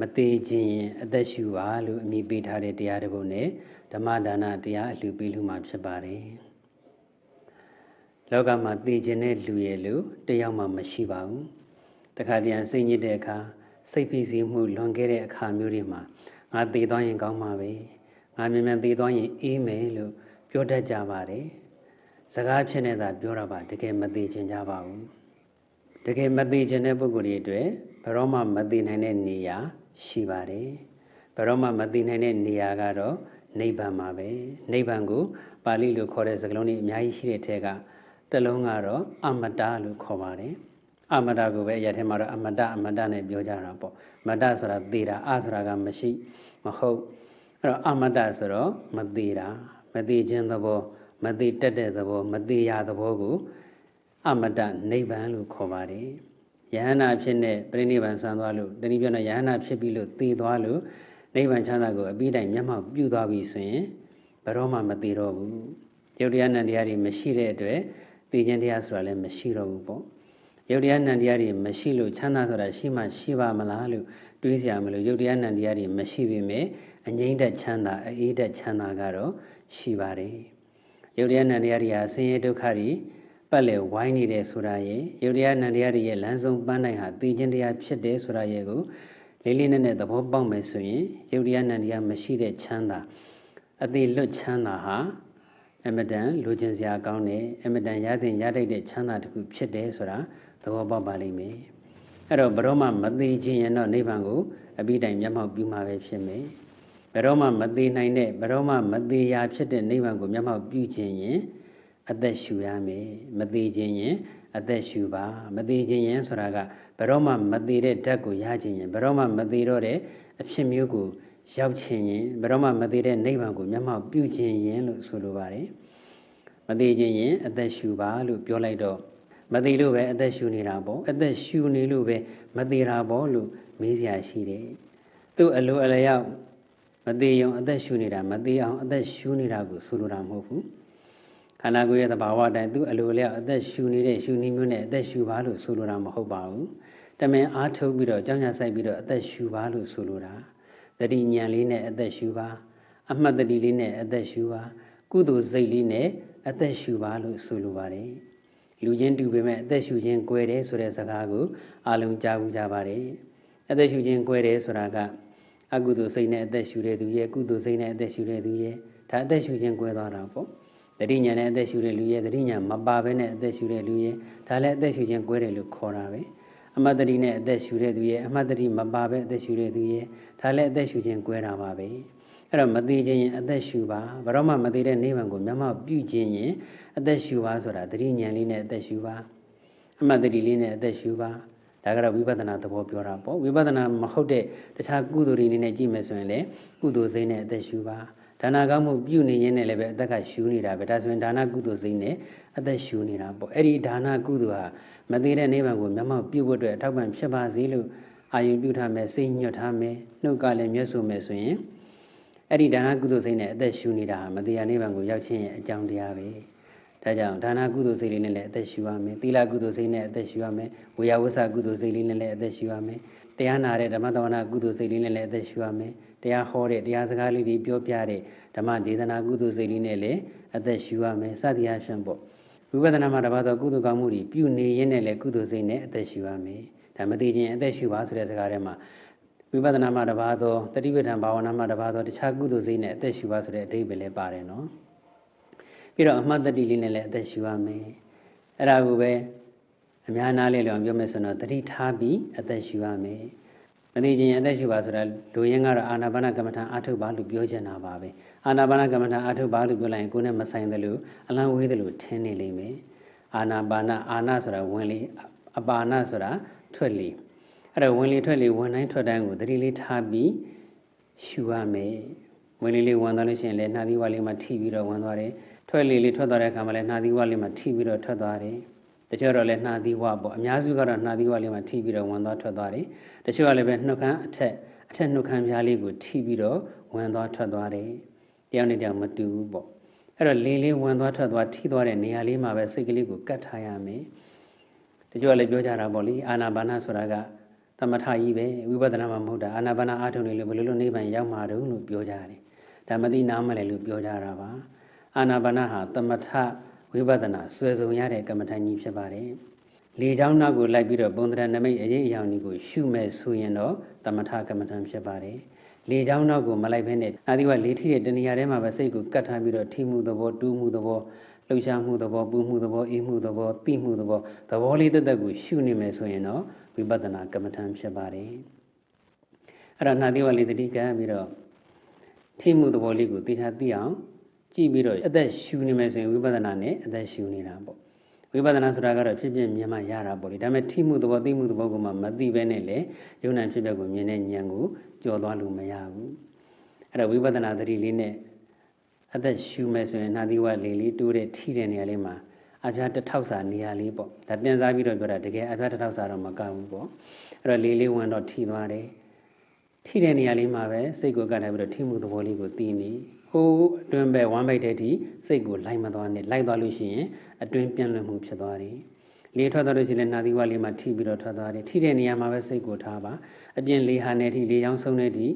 မသေးခြင်းရင်အသက်ရှူပါလို့အမိပေးထားတဲ့တရားတစ်ပုဒ်နဲ့ဓမ္မဒါနတရားအလှူပေးလို့မှဖြစ်ပါတယ်လောကမှာသေခြင်းတဲ့လူရဲ့လူတယောက်မှမရှိပါဘူးတခါတည်းစိတ်ညစ်တဲ့အခါစိတ်ဖိစီးမှုလွန်ခဲ့တဲ့အခါမျိုးတွေမှာငါသေသွားရင်ကောင်းမှာပဲငါမြန်မြန်သေသွားရင်အေးမယ်လို့ပြောတတ်ကြပါတယ်စကားဖြစ်နေတာပြောတာပါတကယ်မသေးခြင်းကြပါဘူးတကယ်မသေးခြင်းတဲ့ပုဂ္ဂိုလ်တွေအတွက်ဘယ်တော့မှမသေးနိုင်တဲ့နေရာ ရှိပါတယ်ဘယ်တော့မှမသိနိုင်တဲ့နေရာကတော့နိဗ္ဗာန်မှာပဲနိဗ္ဗာန်ကိုပါဠိလိုခေါ်တဲ့စကားလုံးတွေအများကြီးရှိတဲ့ထဲကတလုံးကတော့အမတလို့ခေါ်ပါတယ်အမတကိုပဲအရာထဲမှာတော့အမတအမတနဲ့ပြောကြတာပေါ့မတဆိုတာသေတာအဆိုတာကမရှိမဟုတ်အဲ့တော့အမတဆိုတော့မသေးတာမသေးခြင်းသဘောမသေးတက်တဲ့သဘောမသေးရသဘောကိုအမတနိဗ္ဗာန်လို့ခေါ်ပါတယ် ယဟနာဖြစ်တဲ့ပြိဋိဘံဆံသွားလို့တတိပြနဲ့ယဟနာဖြစ်ပြီးလို့သေသွားလို့နိဗ္ဗာန်ချမ်းသာကိုအပြီးတိုင်မျက်မှောက်ပြုသွားပြီဆိုရင်ဘယ်တော့မှမသေးတော့ဘူးယုတ်တရားနံတရားတွေမရှိတဲ့အတွက်သိခြင်းတရားဆိုတာလည်းမရှိတော့ဘူးပေါ့ယုတ်တရားနံတရားတွေမရှိလို့ချမ်းသာဆိုတာရှိမှရှိပါမလားလို့တွေးစရာမလိုယုတ်တရားနံတရားတွေမရှိပေမဲ့အငြိမ့်တဲ့ချမ်းသာအေးတဲ့ချမ်းသာကတော့ရှိပါတယ်ယုတ်တရားနံတရားတွေဟာဆင်းရဲဒုက္ခတွေ ပတ်လည်ဝိုင်းနေတယ်ဆိုတာရဲ့ယုတ်တရားနံတရားတွေရဲ့လမ်းဆုံးပန်းနိုင်ဟာသိခြင်းတရားဖြစ်တယ်ဆိုတာရဲ့ကိုလေးလေးနက်နက်သဘောပေါက်မယ်ဆိုရင်ယုတ်တရားနံတရားမရှိတဲ့ချမ်းသာအသေးလွတ်ချမ်းသာဟာအမတန်လူကျင်စရာကောင်းတယ်အမတန်ရသင်ရတတ်တဲ့ချမ်းသာတစ်ခုဖြစ်တယ်ဆိုတာသဘောပေါက်ပါလိမ့်မယ်အဲ့တော့ဘရောမမသေးခြင်းရင်တော့နိဗ္ဗာန်ကိုအပြီးတိုင်မျက်မှောက်ပြုမှာပဲဖြစ်မယ်ဘရောမမသေးနိုင်တဲ့ဘရောမမသေးရာဖြစ်တဲ့နိဗ္ဗာန်ကိုမျက်မှောက်ပြုခြင်းရင် အသက်ရှူရမယ်မသေးခြင်းရင်အသက်ရှူပါမသေးခြင်းရင်ဆိုတာကဘယ်တော့မှမသေးတဲ့ဓာတ်ကိုရခြင်းရင်ဘယ်တော့မှမသေးတော့တဲ့အဖြစ်မျိုးကိုရောက်ခြင်းရင်ဘယ်တော့မှမသေးတဲ့နိဗ္ဗာန်ကိုမျက်မှောက်ပြုခြင်းရင်လို့ဆိုလိုပါတယ်မသေးခြင်းရင်အသက်ရှူပါလို့ပြောလိုက်တော့မသေးလို့ပဲအသက်ရှူနေတာပေါ့အသက်ရှူနေလို့ပဲမသေးတာပေါ့လို့မေးစရာရှိတယ်သူ့အလိုအလျောက်မသေးရင်အသက်ရှူနေတာမသေးအောင်အသက်ရှူနေတာကိုဆိုလိုတာမဟုတ်ဘူး ခန္ဓာကိုယ်ရဲ့သဘာဝအတိုင်းသူ့အလိုအလျောက်အသက်ရှူနေတဲ့ရှူနည်းမျိုးနဲ့အသက်ရှူပါလို့ဆိုလိုတာမဟုတ်ပါဘူးတမင်အားထုတ်ပြီးတော့ကြောင်းညာဆိုင်ပြီးတော့အသက်ရှူပါလို့ဆိုလိုတာတတိညာလေးနဲ့အသက်ရှူပါအမှတ်တတိလေးနဲ့အသက်ရှူပါကုသိုလ်စိတ်လေးနဲ့အသက်ရှူပါလို့ဆိုလိုပါတယ်လူချင်းတူပေမဲ့အသက်ရှူခြင်း꿰တယ်ဆိုတဲ့စကားကိုအလုံးကြားဘူးကြပါတယ်အသက်ရှူခြင်း꿰တယ်ဆိုတာကအကုသိုလ်စိတ်နဲ့အသက်ရှူတဲ့သူရဲ့ကုသိုလ်စိတ်နဲ့အသက်ရှူတဲ့သူရဲ့ဒါအသက်ရှူခြင်း꿰သွားတာပေါ့ တတိညာနဲ့အသက်ရှူတဲ့လူရဲ့တတိညာမပါဘဲနဲ့အသက်ရှူတဲ့လူရဲ့ဒါလည်းအသက်ရှူခြင်း꿰တယ်လို့ခေါ်တာပဲအမတ်တတိနဲ့အသက်ရှူတဲ့သူရဲ့အမတ်တတိမပါပဲအသက်ရှူတဲ့သူရဲ့ဒါလည်းအသက်ရှူခြင်း꿰တာပါပဲအဲ့တော့မသေးခြင်းရင်အသက်ရှူပါဘရောမှမသေးတဲ့နိဗ္ဗာန်ကိုမျက်မှောက်ပြုခြင်းရင်အသက်ရှူပါဆိုတာတတိညာလေးနဲ့အသက်ရှူပါအမတ်တတိလေးနဲ့အသက်ရှူပါဒါကတော့ဝိပဿနာသဘောပြောတာပေါ့ဝိပဿနာမဟုတ်တဲ့တခြားကုသိုလ်တွေအနေနဲ့ကြည့်မယ်ဆိုရင်လေကုသိုလ်စိတ်နဲ့အသက်ရှူပါ ဒါနာကောင်းမှုပြုနေရင်းနဲ့လည်းပဲအသက်ကရှူနေတာပဲဒါဆိုရင်ဒါနာကုသိုလ်စိတ်နဲ့အသက်ရှူနေတာပေါ့အဲ့ဒီဒါနာကုသိုလ်ဟာမသေးတဲ့နိဗ္ဗာန်ကိုမျက်မှောက်ပြုဖို့အတွက်အထောက်ပံ့ဖြစ်ပါစေလို့အာယုပြုထားမယ်စိတ်ညွတ်ထားမယ်နှုတ်ကလည်းမျက်ဆိုမယ်ဆိုရင်အဲ့ဒီဒါနာကုသိုလ်စိတ်နဲ့အသက်ရှူနေတာဟာမတရားနိဗ္ဗာန်ကိုရောက်ခြင်းရဲ့အကြောင်းတရားပဲဒါကြောင့်ဒါနာကုသိုလ်စိတ်လေးနဲ့လည်းအသက်ရှူရမယ်သီလကုသိုလ်စိတ်နဲ့အသက်ရှူရမယ်ဝေယဝဆကုသိုလ်စိတ်လေးနဲ့လည်းအသက်ရှူရမယ်တရားနာတဲ့ဓမ္မသဝနာကုသိုလ်စိတ်လေးနဲ့လည်းအသက်ရှူရမယ် တရားဟောတဲ့တရားစကားလေးတွေပြောပြတဲ့ဓမ္မဒေသနာကုသိုလ်စိတ်လေးနဲ့လည်းအသက်ရှူရမယ်စသည်အားဖြင့်ပေါ့ဝိပဿနာမှာတပါတော့ကုသိုလ်ကောင်းမှုတွေပြုနေရင်းနဲ့လည်းကုသိုလ်စိတ်နဲ့အသက်ရှူရမယ်ဒါမသိခြင်းအသက်ရှူပါဆိုတဲ့စကားထဲမှာဝိပဿနာမှာတပါတော့တတိပဋ္ဌာန်ဘာဝနာမှာတပါတော့တခြားကုသိုလ်စိတ်နဲ့အသက်ရှူပါဆိုတဲ့အဓိပ္ပာယ်လည်းပါတယ်နော်ပြီးတော့အမှတ်တတိလေးနဲ့လည်းအသက်ရှူရမယ်အဲ့ဒါကိုပဲအများနာလေးလောင်ပြောမယ်ဆိုတော့တတိထားပြီးအသက်ရှူရမယ် မသိခြင်းအသက်ရှူပါဆိုတာလူရင်းကတော့အာနာပါနကမ္မထာအာထုတ်ပါလို့ပြောချင်တာပါပဲအာနာပါနကမ္မထာအာထုတ်ပါလို့ပြောလိုက်ရင်ကိုယ်နဲ့မဆိုင်သလိုအလံဝေးသလိုထင်းနေလိမ့်မယ်အာနာပါနအာနာဆိုတာဝင်လေအပါနာဆိုတာထွက်လေအဲ့တော့ဝင်လေထွက်လေဝင်တိုင်းထွက်တိုင်းကိုသတိလေးထားပြီးရှူရမယ်ဝင်လေလေးဝင်သွားလို့ရှိရင်လည်းနှာသီးဝါလေးမှာထိပြီးတော့ဝင်သွားတယ်ထွက်လေလေးထွက်သွားတဲ့အခါမှာလည်းနှာသီးဝါလေးမှာထိပြီးတော့ထွက်သွားတယ် တချို့တော့လည်းနှာသီးဝါပေါ့အများစုကတော့နှာသီးဝါလေးမှာထိပြီးတော့ဝင်သွားထွက်သွားတယ်တချို့ကလည်းပဲနှုတ်ခမ်းအထက်အထက်နှုတ်ခမ်းပြားလေးကိုထိပြီးတော့ဝင်သွားထွက်သွားတယ်တယောက်နဲ့တယောက်မတူဘူးပေါ့အဲ့တော့လေလေးဝင်သွားထွက်သွားထိသွားတဲ့နေရာလေးမှာပဲစိတ်ကလေးကိုကတ်ထားရမယ်တချို့ကလည်းပြောကြတာပေါ့လေအာနာပါနဆိုတာကသသမထကြီးပဲဝိပဿနာမှမဟုတ်တာအာနာပါနာအားထုတ်နေလို့ဘယ်လိုလုပ်နိဗ္ဗာန်ရောက်မှာတုံးလို့ပြောကြတယ်ဒါမသိနားမလဲလို့ပြောကြတာပါအာနာပါနာဟာသမထ ဝိပဿနာဆွဲဆုံရတဲ့ကမ္မထာကြီးဖြစ်ပါတယ်လေချောင်းနောက်ကိုလိုက်ပြီးတော့ပုံသဏ္ဍာန်နမိတ်အရေးအယောင်ကြီးကိုရှုမဲ့ဆိုရင်တော့သမထကမ္မထာဖြစ်ပါတယ်လေချောင်းနောက်ကိုမလိုက်ဘဲနဲ့အာဒီဝလေထိတဲ့တဏှာထဲမှာပဲစိတ်ကိုကတ်ထားပြီးတော့ထိမှုသဘောတူးမှုသဘောလှုပ်ရှားမှုသဘောပူမှုသဘောအေးမှုသဘောသိမှုသဘောသဘောလေးတက်တက်ကိုရှုနေမယ်ဆိုရင်တော့ဝိပဿနာကမ္မထာဖြစ်ပါတယ်အဲ့ဒါနာတိဝလေးတတိကံပြီးတော့ထိမှုသဘောလေးကိုသိချာသိအောင် ကြည့်ပြီးတော့အသက်ရှူနေမယ်ဆိုရင်ဝိပဿနာနဲ့အသက်ရှူနေတာပေါ့ဝိပဿနာဆိုတာကတော့ဖြစ်ဖြစ်မြင်မှရတာပေါ့လေဒါပေမဲ့ထိမှုသဘောသိမှုသဘောကမှမသိဘဲနဲ့လေယုံနာဖြစ်ဖြစ်ကိုမြင်တဲ့ဉာဏ်ကိုကြော်သွားလို့မရဘူးအဲ့တော့ဝိပဿနာသတိလေးနဲ့အသက်ရှူမယ်ဆိုရင်နာသီဝလေးလေးတိုးတဲ့ထိတဲ့နေရာလေးမှာအဖျားတစ်ထောက်စာနေရာလေးပေါ့ဒါတင်စားပြီးတော့ပြောတာတကယ်အဖျားတစ်ထောက်စာတော့မကောက်ဘူးပေါ့အဲ့တော့လေးလေးဝင်တော့ထိသွားတယ်ထိတဲ့နေရာလေးမှာပဲစိတ်ကိုကတ်ထားပြီးတော့ထိမှုသဘောလေးကိုသိနေ ဟိုအတွင်းပဲဝမ်းပိုက်တဲ့ထိစိတ်ကိုလိုက်မသွားနဲ့လိုက်သွားလို့ရှိရင်အတွင်းပြန့်လွင့်မှုဖြစ်သွားတယ်လေထွက်သွားလို့ရှိရင်နာသီဝလေးမှာထိပြီးတော့ထွက်သွားတယ်ထိတဲ့နေရာမှာပဲစိတ်ကိုထားပါအပြင်လေဟာနဲ့ထိလေချောင်းဆုံးတဲ့ထိ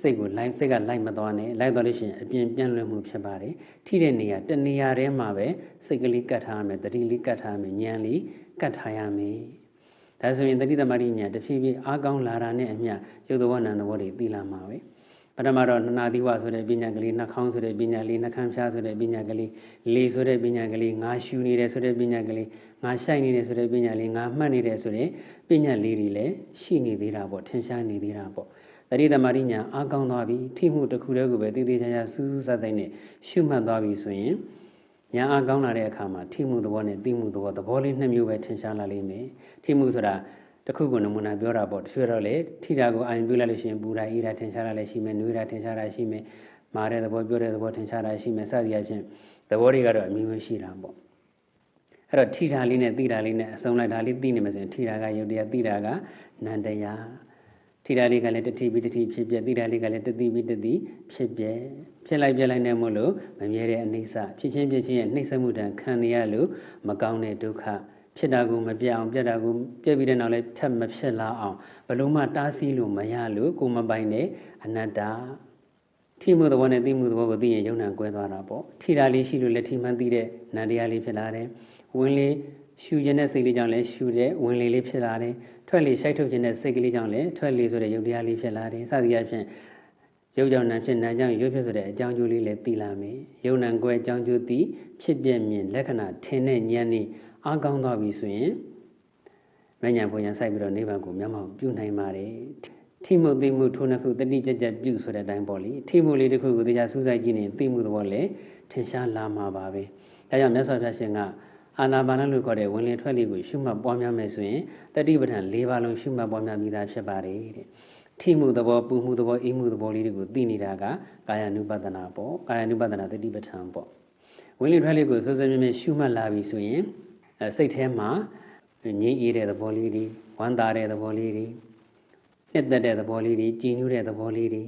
စိတ်ကိုလိုက်စိတ်ကလိုက်မသွားနဲ့လိုက်သွားလို့ရှိရင်အပြင်ပြန့်လွင့်မှုဖြစ်ပါတယ်ထိတဲ့နေရာတနေရာထဲမှာပဲစိတ်ကလေးကတ်ထားရမယ်တတိလေးကတ်ထားရမယ်ဉာဏ်လေးကတ်ထားရမယ်ဒါဆိုရင်တတိသမารိညာတဖြည်းဖြည်းအားကောင်းလာတာနဲ့အမျှရုပ်သဘောနာမ်သဘောတွေသိလာမှာပဲ ပထမတော့နှနာသီဝဆိုတဲ့ပညာကလေးနှာခေါင်းဆိုတဲ့ပညာလေးနှာခမ်းဖျားဆိုတဲ့ပညာကလေးလေဆိုတဲ့ပညာကလေးငါရှူနေတယ်ဆိုတဲ့ပညာကလေးငါရှိုက်နေတယ်ဆိုတဲ့ပညာလေးငါမှတ်နေတယ်ဆိုတဲ့ပညာလေးတွေလည်းရှိနေသေးတာပေါ့ထင်ရှားနေသေးတာပေါ့တတိသမารိညာအားကောင်းသွားပြီထိမှုတစ်ခုတည်းကိုပဲတည်တည်ချာချာစူးစူးစက်တဲ့နဲ့ရှုမှတ်သွားပြီဆိုရင်ညာအားကောင်းလာတဲ့အခါမှာထိမှုသဘောနဲ့သိမှုသဘောသဘောလေးနှစ်မျိုးပဲထင်ရှားလာလိမ့်မယ်ထိမှုဆိုတာ တခုခုနမူနာပြောတာပေါ့တချို့တော့လေထိတာကိုအာရုံပြုလိုက်လို့ရှိရင်ပူတာအေးတာထင်ရှားတာလည်းရှိမယ်နွေးတာထင်ရှားတာရှိမယ်မာတဲ့သဘောပြောတဲ့သဘောထင်ရှားတာရှိမယ်စသည်အချင်းသဘောတွေကတော့အမျိုးမျိုးရှိတာပေါ့အဲ့တော့ထိတာလေးနဲ့သိတာလေးနဲ့အစုံလိုက်ဒါလေးသိနေမှဆိုရင်ထိတာကယုတ်တရားသိတာကနန္တရားထိတာလေးကလည်းတတိပြီးတတိဖြစ်ပြသိတာလေးကလည်းတတိပြီးတတိဖြစ်ပြဖြစ်လိုက်ပြလိုက်နေမို့လို့မမြဲတဲ့အနိစ္စဖြစ်ချင်းဖြစ်ချင်းရဲ့နှိမ့်ဆက်မှုတန်ခံရလို့မကောင်းတဲ့ဒုက္ခ ဖြစ်တာကိုမပြတ်အောင်ပြတ်တာကိုပြတ်ပြီးတဲ့နောက်လည်းထပ်မဖြစ်လာအောင်ဘလို့မှတားဆီးလို့မရလို့ကိုမပိုင်တဲ့အနတ္တထိမှုသဘောနဲ့သိမှုသဘောကိုသိရင်ယုံနာကွဲသွားတာပေါ့ထိတာလေးရှိလို့လည်းထိမှန်းသိတဲ့နန္တရားလေးဖြစ်လာတယ်ဝင်လေရှူခြင်းတဲ့စိတ်လေးကြောင့်လည်းရှူတဲ့ဝင်လေလေးဖြစ်လာတယ်ထွက်လေရှိုက်ထုတ်ခြင်းတဲ့စိတ်ကလေးကြောင့်လည်းထွက်လေဆိုတဲ့ယုတ်တရားလေးဖြစ်လာတယ်စသည်အဖြစ်ရုပ်ကြောင့်နာဖြစ်နာကြောင့်ရုပ်ဖြစ်ဆိုတဲ့အကြောင်းကျိုးလေးလည်းသိလာမယ်ယုံနာကွဲအကြောင်းကျိုးသိဖြစ်ပြမြင်လက္ခဏာထင်တဲ့ဉာဏ်นี่ အားကောင်းသွားပြီဆိုရင်မဉ္ဇဉ်ဘုံညာဆိုင်ပြီးတော့နိဗ္ဗာန်ကိုမျက်မှောက်ပြုနိုင်ပါတယ်ထိမှုသိမှုထိုးနှစ်ခုတတိကြကြပြုဆိုတဲ့အတိုင်းပေါ့လေထိမှုလေးတစ်ခုကိုတရားစူးစိုက်ကြည့်နေသိမှုသဘောလည်းထင်ရှားလာမှာပါပဲဒါကြောင့်မြတ်စွာဘုရားရှင်ကအာနာပါနလို့ခေါ်တဲ့ဝင်လေထွက်လေကိုရှုမှတ်ပွားများမယ်ဆိုရင်တတိပဋ္ဌာန်၄ပါးလုံးရှုမှတ်ပွားများပြီးသားဖြစ်ပါတယ်တဲ့ထိမှုသဘောပူမှုသဘောအေးမှုသဘောလေးတွေကိုသိနေတာကကာယ ानु ပဒနာပေါ့ကာယ ानु ပဒနာတတိပဋ္ဌာန်ပေါ့ဝင်လေထွက်လေကိုစိုးစိုးမြဲမြဲရှုမှတ်လာပြီဆိုရင် စိတ်ထဲမှာငြိမ်းအေးတဲ့သဘောလေးတွေဝမ်းသာတဲ့သဘောလေးတွေနှစ်သက်တဲ့သဘောလေးတွေကြည်နူးတဲ့သဘောလေးတွေ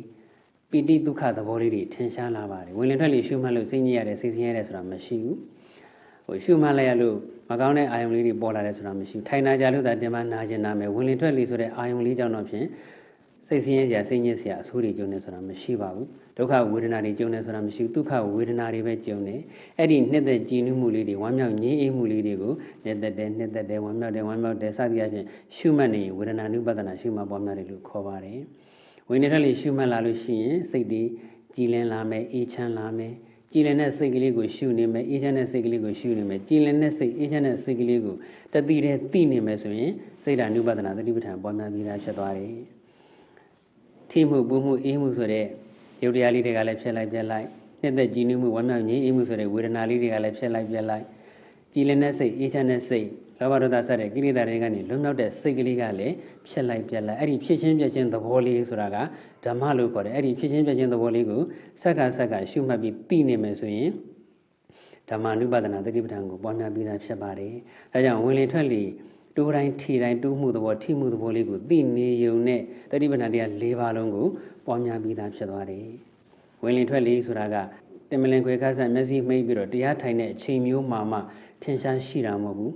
ပိဋိဒုက္ခသဘောလေးတွေထင်ရှားလာပါတယ်ဝင်လင်ထွက်လေရှုမှတ်လို့စိတ်ညစ်ရတယ်စိတ်ဆင်းရဲတယ်ဆိုတာမရှိဘူးဟိုရှုမှတ်လိုက်ရလို့မကောင်းတဲ့အာယုံလေးတွေပေါ်လာတယ်ဆိုတာမရှိဘူးထိုင်နာကြလို့သာတင်မနာကျင်နာမယ်ဝင်လင်ထွက်လေဆိုတဲ့အာယုံလေးကြောင့်တော့ဖြင့် စိတ်ဆင်းရဲစရာစိတ်ညစ်စရာအဆိုးတွေကျုံနေဆိုတာမရှိပါဘူးဒုက္ခဝေဒနာတွေကျုံနေဆိုတာမရှိဘူးဒုက္ခဝေဒနာတွေပဲကျုံနေအဲ့ဒီနှစ်သက်ကြည်နူးမှုလေးတွေဝမ်းမြောက်ငြိမ်းအေးမှုလေးတွေကိုနှစ်သက်တယ်နှစ်သက်တယ်ဝမ်းမြောက်တယ်ဝမ်းမြောက်တယ်စသည်အချင်းရှုမှတ်နေဝေဒနာနုပဒနာရှုမှတ်ပေါ်များတယ်လို့ခေါ်ပါတယ်ဝိနည်းထက်လေးရှုမှတ်လာလို့ရှိရင်စိတ်တွေကြည်လင်လာမယ်အေးချမ်းလာမယ်ကြည်လင်တဲ့စိတ်ကလေးကိုရှုနေမယ်အေးချမ်းတဲ့စိတ်ကလေးကိုရှုနေမယ်ကြည်လင်တဲ့စိတ်အေးချမ်းတဲ့စိတ်ကလေးကိုတတိတဲ့သိနေမယ်ဆိုရင်စိတ်ဓာနုပဒနာသတိပဋ္ဌာန်ပေါ်များပြီးသားဖြစ်သွားတယ် ထိမှုပူမှုအေးမှုဆိုတဲ့ရုပ်တရားလေးတွေကလည်းဖြစ်လိုက်ပြက်လိုက်နှစ်သက်ကြည်နူးမှုဝမ်းမြောက်ငြိမ်းအေးမှုဆိုတဲ့ဝေဒနာလေးတွေကလည်းဖြစ်လိုက်ပြက်လိုက်ကြည်လင်တဲ့စိတ်အေးချမ်းတဲ့စိတ်လောဘဒေါသစတဲ့ကိလေသာတွေကနေလွတ်မြောက်တဲ့စိတ်ကလေးကလည်းဖြစ်လိုက်ပြက်လိုက်အဲ့ဒီဖြစ်ချင်းပြက်ချင်းသဘောလေးဆိုတာကဓမ္မလို့ခေါ်တယ်အဲ့ဒီဖြစ်ချင်းပြက်ချင်းသဘောလေးကိုစက္ကစက္ကရှုမှတ်ပြီးသိနေမယ်ဆိုရင်ဓမ္မနုပဒနာသတိပဋ္ဌာန်ကိုပွားများပြီးသားဖြစ်ပါတယ်ဒါကြောင့်ဝင်လေထွက်လေ တိုးတိုင်းထီတိုင်းတိုးမှုသဘောထိမှုသဘောလေးကိုသိနေုံနဲ့တတိပဋ္ဌာန်တရား၄ပါးလုံးကိုပွားများပြီးသားဖြစ်သွားတယ်။ဝင်လင်ထွက်လေဆိုတာကတမလင်ခွေခါဆန်မျက်စိမှိတ်ပြီးတော့တရားထိုင်တဲ့အချိန်မျိုးမှမှထင်ရှားရှိတာမဟုတ်ဘူး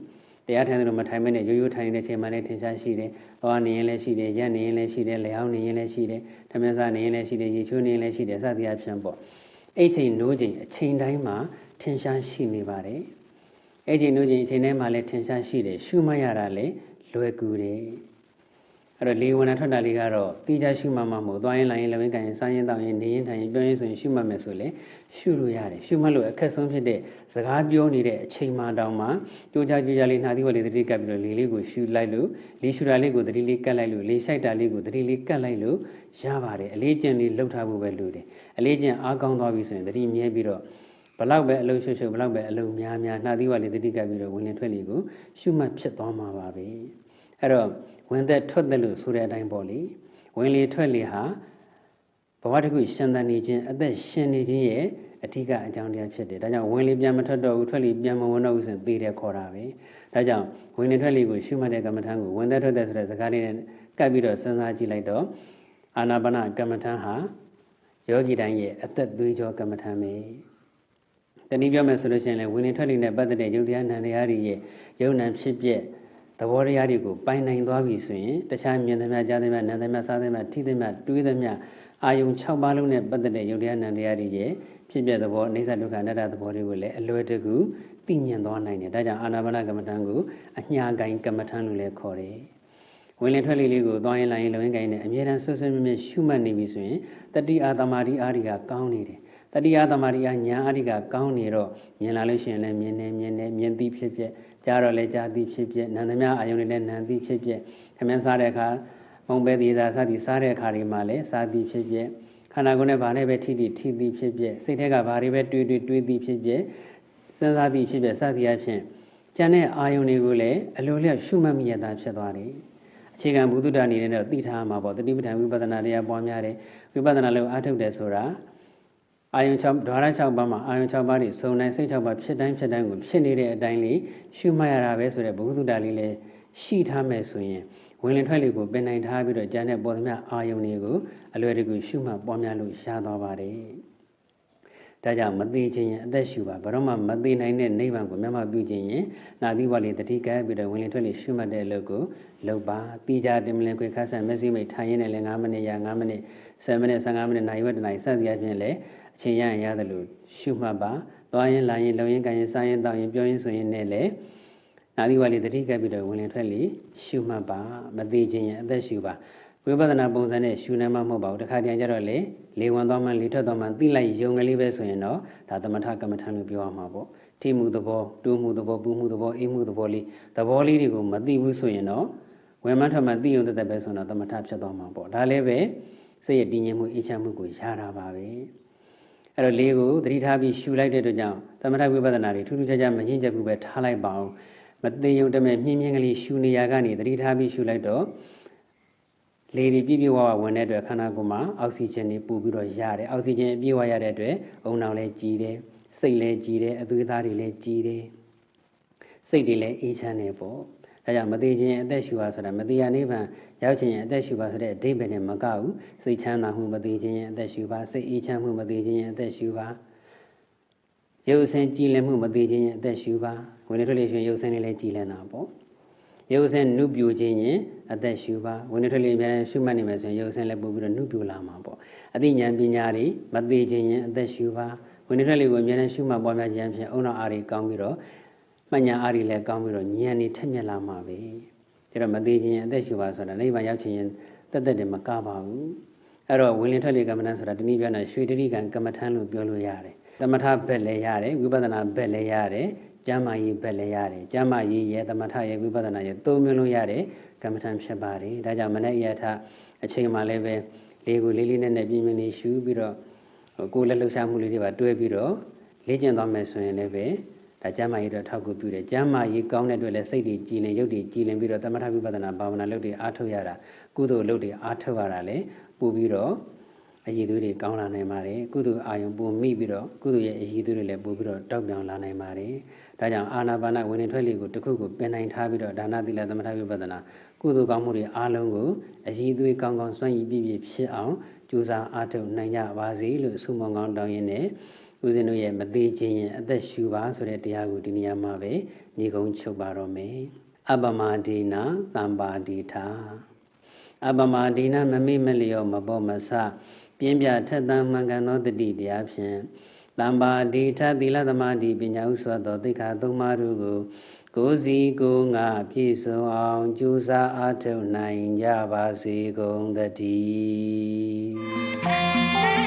တရားထိုင်တယ်လို့မထိုင်မနဲ့ရိုးရိုးထိုင်နေတဲ့ချိန်မှလည်းထင်ရှားရှိတယ်။သွားနေရင်လည်းရှိတယ်၊ရက်နေရင်လည်းရှိတယ်၊လျှောင်းနေရင်လည်းရှိတယ်၊ဓမ္မစနေရင်လည်းရှိတယ်၊ရေချိုးနေရင်လည်းရှိတယ်စသည်အဖြစ်ပေါ့။အဲ့ချိန်နိုးချိန်အချိန်တိုင်းမှာထင်ရှားရှိနေပါတယ်။ အဲ့ချိန်နိုးချိန်အချိန်တိုင်းမှာလည်းထင်ရှားရှိတယ်။ရှုမှတ်ရတာလည်းလွယ်ကူတယ်။အဲ့တော့လေဝဏထွက်တာလေးကတော့တိကျရှုမှတ်မှမဟုတ်သွားရင်လာရင်လည်းဝင်ကန်ရင်စားရင်တောင်းရင်နေရင်ထိုင်ရင်ပြောရင်ဆိုရင်ရှုမှတ်မယ်ဆိုလေရှုလို့ရတယ်ရှုမှတ်လို့အခက်ဆုံးဖြစ်တဲ့စကားပြောနေတဲ့အချိန်မှတောင်းမှကြိုးကြကြိုးကြလေးနှာသီးဝက်လေးတတိကပ်ပြီးတော့လေလေးကိုရှုလိုက်လို့လေရှုတာလေးကိုတတိလေးကပ်လိုက်လို့လေရှိုက်တာလေးကိုတတိလေးကပ်လိုက်လို့ရပါတယ်အလေးကျင့်လေးလှုပ်ထားဖို့ပဲလိုတယ်အလေးကျင့်အားကောင်းသွားပြီဆိုရင်တတိမြဲပြီးတော့ ဘလောက်ပဲအလုံးရှုပ်ရှုပ်ဘလောက်ပဲအလုံးများများနှာသီးဝက်လေးတတိကပ်ပြီးတော့ဝင်လင်ထွက်လေးကိုရှုမှတ်ဖြစ်သွားမှာပါပဲအဲ့တော့ဝင်သက်ထွက်သက်လို့ဆိုတဲ့အတိုင်းပေါ့လေဝင်လေထွက်လေဟာဘဝတစ်ခုရှင်သန်နေခြင်းအသက်ရှင်နေခြင်းရဲ့အဓိကအကြောင်းတရားဖြစ်တယ်ဒါကြောင့်ဝင်လေပြန်မထွက်တော့ဘူးထွက်လေပြန်မဝင်တော့ဘူးဆိုရင်သေတယ်ခေါ်တာပဲဒါကြောင့်ဝင်လေထွက်လေကိုရှုမှတ်တဲ့ကမ္မထံကိုဝင်သက်ထွက်သက်ဆိုတဲ့စကားလေးနဲ့ကပ်ပြီးတော့စဉ်းစားကြည့်လိုက်တော့အာနာပါနကမ္မထံဟာယောဂီတိုင်းရဲ့အသက်သွေးကြောကမ္မထံပဲ တနည်းပြောမယ်ဆိုလို့ရှိရင်လည်းဝင်လေထွက်လေနဲ့ပတ်သက်တဲ့ယုတ်တရားနံတရားတွေရဲ့ယုံနံဖြစ်ပြက်သဘောတရားတွေကိုပိုင်နိုင်သွားပြီဆိုရင်တခြားမြင်သမျှကြားသမျှနားသမျှစားသမျှထိသမျှတွေးသမျှအာယုံ6ပါးလုံးနဲ့ပတ်သက်တဲ့ယုတ်တရားနာတရားတွေရဲ့ဖြစ်ပြသဘောအိဋ္ဌဒုက္ခအနတ္တသဘောတွေကိုလည်းအလွယ်တကူသိမြင်သွားနိုင်တယ်ဒါကြောင့်အာနာပါနကမ္မထံကိုအညာဂိုင်ကမ္မထံလို့လည်းခေါ်တယ်ဝင်လင်ထွက်လေလေးကိုသွားရင်လာရင်လုံရင်ကိုင်းနဲ့အမြဲတမ်းဆွဆွမြဲမြဲရှုမှတ်နေပြီဆိုရင်တတိအာသမารီအာရိကကောင်းနေတယ် တတိယသမารီအာညာအာရိကကောင်းနေတော့မြင်လာလို့ရှိရင်လည်းမြင်နေမြင်နေမြင်သိဖြစ်ဖြစ်ကြားတော့လည်းကြားသိဖြစ်ဖြစ်နန္ဒမြအာယုန်တွေလည်းနန္သိဖြစ်ဖြစ်ခမင်းစားတဲ့အခါမုံပဲသေးစားစသည်စားတဲ့အခါတွေမှာလည်းစားသည်ဖြစ်ဖြစ်ခန္ဓာကိုယ်နဲ့ဘာနဲ့ပဲထိထိထိသည်ဖြစ်ဖြစ်စိတ်ထဲကဘာတွေပဲတွေးတွေးတွေးသည်ဖြစ်ဖြစ်စဉ်းစားသည်ဖြစ်ဖြစ်စသည်အဖြစ်ကျန်တဲ့အာယုန်တွေကိုလည်းအလိုလျောက်ရှုမှတ်မိရတာဖြစ်သွားတယ်အခြေခံဘုဒ္ဓတာအနေနဲ့တော့သိထားမှာပေါ့တတိပဋ္ဌာန်ဝိပဿနာတရားပွားများတယ်ဝိပဿနာလို့အားထုတ်တယ်ဆိုတာ အာယုံ6ဓာရ6ပါးမှာအာယုံ6ပါးတွေစုံတိုင်းစိတ်6ပါးဖြစ်တိုင်းဖြစ်တိုင်းကိုဖြစ်နေတဲ့အတိုင်းလေးရှုမှတ်ရတာပဲဆိုတဲ့ဘုဟုတ္တလေးလည်းရှိထားမယ်ဆိုရင်ဝင်လင်ထွက်လေကိုပင်နိုင်ထားပြီးတော့ကျန်တဲ့ပေါ်သမျှအာယုံတွေကိုအလွယ်တကူရှုမှတ်ပွားများလို့ရှားသွားပါတယ်။ဒါကြောင့်မသိခြင်းရင်အသက်ရှုပါဘယ်တော့မှမသိနိုင်တဲ့နိဗ္ဗာန်ကိုမျက်မှောက်ပြုခြင်းရင်နာသီဝါလီတတိကဲပြီးတော့ဝင်လင်ထွက်လေရှုမှတ်တဲ့အလုပ်ကိုလုပ်ပါ။တိကြတင်မလင်ခွေခါဆန်မျက်စိမိတ်ထိုင်ရင်းနဲ့လည်း9မိနစ်ရ9မိနစ်10မိနစ်15မိနစ်နိုင်ဝက်တနိုင်စသည်အပြင်လည်း အချိန်ရရင်ရတယ်လို့ရှုမှတ်ပါသွားရင်လာရင်လုံရင်ကန်ရင်စားရင်တောက်ရင်ပြောရင်ဆိုရင်လည်းလေနာသီဝါလီတတိကပ်ပြီးတော့ဝင်လင်ထွက်လေရှုမှတ်ပါမသေးခြင်းရင်အသက်ရှုပါဝိပဿနာပုံစံနဲ့ရှုနေမှမဟုတ်ပါဘူးတခါတည်းကျတော့လေလေဝင်သွားမှလေထွက်သွားမှသိလိုက်ယုံကလေးပဲဆိုရင်တော့ဒါသမထကမ္မထံလို့ပြောရမှာပေါ့ထိမှုသဘောတူးမှုသဘောပူးမှုသဘောအေးမှုသဘောလေးသဘောလေးတွေကိုမသိဘူးဆိုရင်တော့ဝေမထမသိုံတက်တက်ပဲဆိုတော့သမထဖြစ်သွားမှာပေါ့ဒါလည်းပဲစိတ်ရတည်ငြိမ်မှုအေးချမ်းမှုကိုရတာပါပဲ အဲ့တော့လေးကိုသတိထားပြီးရှူလိုက်တဲ့အတွက်ကြောင့်သမထဝိပဿနာတွေထူးထူးခြားခြားမရင့်ကျက်ဘူးပဲထားလိုက်ပါအောင်မသိယုံတမဲ့မြင်းမြင်းကလေးရှူနေရကနေသတိထားပြီးရှူလိုက်တော့လေဒီပြည့်ပြည့်ဝဝဝင်တဲ့အတွက်ခန္ဓာကိုယ်မှာအောက်ဆီဂျင်တွေပူပြီးတော့ရတယ်အောက်ဆီဂျင်အပြည့်ဝရတဲ့အတွက်အုံနောင်လည်းကြီးတယ်စိတ်လည်းကြီးတယ်အသွေးသားတွေလည်းကြီးတယ်စိတ်တွေလည်းအေးချမ်းနေပေါ့ ဒါကြောင့်မသေးခြင်းအသက်ရှူပါဆိုတာမသေးရနိဗ္ဗာန်ရောက်ခြင်းအသက်ရှူပါဆိုတဲ့အဓိပ္ပာယ်နဲ့မကဘူးစိတ်ချမ်းသာမှုမသေးခြင်းအသက်ရှူပါစိတ်အေးချမ်းမှုမသေးခြင်းအသက်ရှူပါရုပ်အစင်းကြည်လင်မှုမသေးခြင်းအသက်ရှူပါဝင်ထွက်လေရှင်ရုပ်အစင်းလေးလည်းကြည်လင်တာပေါ့ရုပ်အစင်းနုပြိုခြင်းရင်အသက်ရှူပါဝင်ထွက်လေအများရှုမှတ်နေမယ်ဆိုရင်ရုပ်အစင်းလည်းပို့ပြီးတော့နုပြိုလာမှာပေါ့အသိဉာဏ်ပညာတွေမသေးခြင်းရင်အသက်ရှူပါဝင်ထွက်လေကိုအများရှုမှတ်ပွားများခြင်းဖြင့်အုံနောက်အားတွေကောင်းပြီးတော့ မှညာအားတွေလည်းကောင်းပြီးတော့ဉာဏ်တွေထက်မြက်လာမှာပဲဒါတော့မသေးခြင်းအသက်ရှူပါဆိုတာနိဗ္ဗာန်ရောက်ခြင်းရင်တက်တက်တယ်မကပါဘူးအဲ့တော့ဝင်လင်ထွက်လေကမ္မဋ္ဌာန်းဆိုတာတနည်းပြောရင်ရွှေတတိကံကမ္မဋ္ဌာန်းလို့ပြောလို့ရတယ်သမထဘက်လည်းရတယ်ဝိပဿနာဘက်လည်းရတယ်ကျမ်းမာရေးဘက်လည်းရတယ်ကျမ်းမာရေးရဲ့သမထရဲ့ဝိပဿနာရဲ့သုံးမျိုးလုံးရတယ်ကမ္မဋ္ဌာန်းဖြစ်ပါတယ်ဒါကြောင့်မနေ့ရထအချိန်မှလည်းပဲလေးကိုလေးလေးနဲ့နဲ့ပြင်းပြင်းလေးရှူပြီးတော့ကိုယ်လက်လှူရှားမှုလေးတွေပါတွဲပြီးတော့လေ့ကျင့်သွားမယ်ဆိုရင်လည်းပဲ ဒါကျမ်းမာရေးတော့ထောက်ကူပြုတယ်ကျမ်းမာရေးကောင်းတဲ့အတွက်လည်းစိတ်တွေကြည်လင်ရုပ်တွေကြည်လင်ပြီးတော့သမထဝိပဿနာဘာဝနာလုပ်တွေအားထုတ်ရတာကုသိုလ်လုပ်တွေအားထုတ်ရတာလည်းပို့ပြီးတော့အည်သူတွေကောင်းလာနိုင်ပါတယ်ကုသိုလ်အာယုံပုံမိပြီးတော့ကုသိုလ်ရဲ့အည်သူတွေလည်းပို့ပြီးတော့တောက်ပြောင်လာနိုင်ပါတယ်ဒါကြောင့်အာနာပါနဝင်နေထွက်လေကိုတစ်ခုခုပင်နိုင်ထားပြီးတော့ဒါနသီလသမထဝိပဿနာကုသိုလ်ကောင်းမှုတွေအားလုံးကိုအည်သူကောင်းကောင်းစွန့်ရည်ပြည့်ပြည့်ဖြစ်အောင်ကြိုးစားအားထုတ်နိုင်ကြပါစေလို့ဆုမွန်ကောင်းတောင်းရင်းနဲ့ ဦးဇင်းတို့ရဲ့မသေးခြင်းရင်အသက်ရှူပါဆိုတဲ့တရားကိုဒီနေရာမှာပဲညီကုန်းချုပ်ပါတော့မယ်အပမဒီနာတမ္ပါဒီထာအပမဒီနာမမိမလျော့မပေါ်မဆပြင်းပြထက်သန်မှန်ကန်သောတတိတရားဖြင့်တမ္ပါဒီထသီလသမာဓိပညာဥစွာသောသိက္ခာသုံးပါးတို့ကိုကိုယ်စီကိုငါပြည့်စုံအောင်ကြိုးစားအားထုတ်နိုင်ကြပါစေကုန်သတည်း